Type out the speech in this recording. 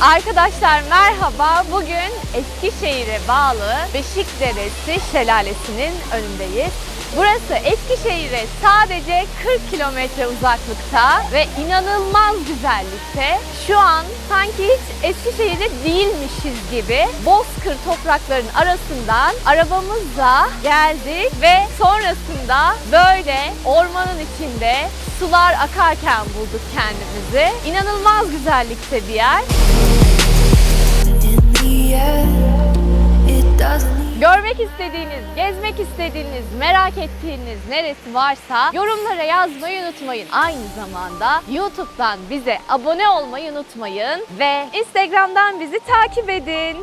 Arkadaşlar merhaba. Bugün Eskişehir'e bağlı Beşikderesi Şelalesi'nin önündeyiz. Burası Eskişehir'e sadece 40 kilometre uzaklıkta ve inanılmaz güzellikte. Şu an sanki hiç Eskişehir'de değilmişiz gibi bozkır toprakların arasından arabamızla geldik ve sonrasında böyle ormanın içinde sular akarken bulduk kendimizi. İnanılmaz güzellikte bir yer. Görmek istediğiniz, gezmek istediğiniz, merak ettiğiniz neresi varsa yorumlara yazmayı unutmayın. Aynı zamanda YouTube'dan bize abone olmayı unutmayın ve Instagram'dan bizi takip edin.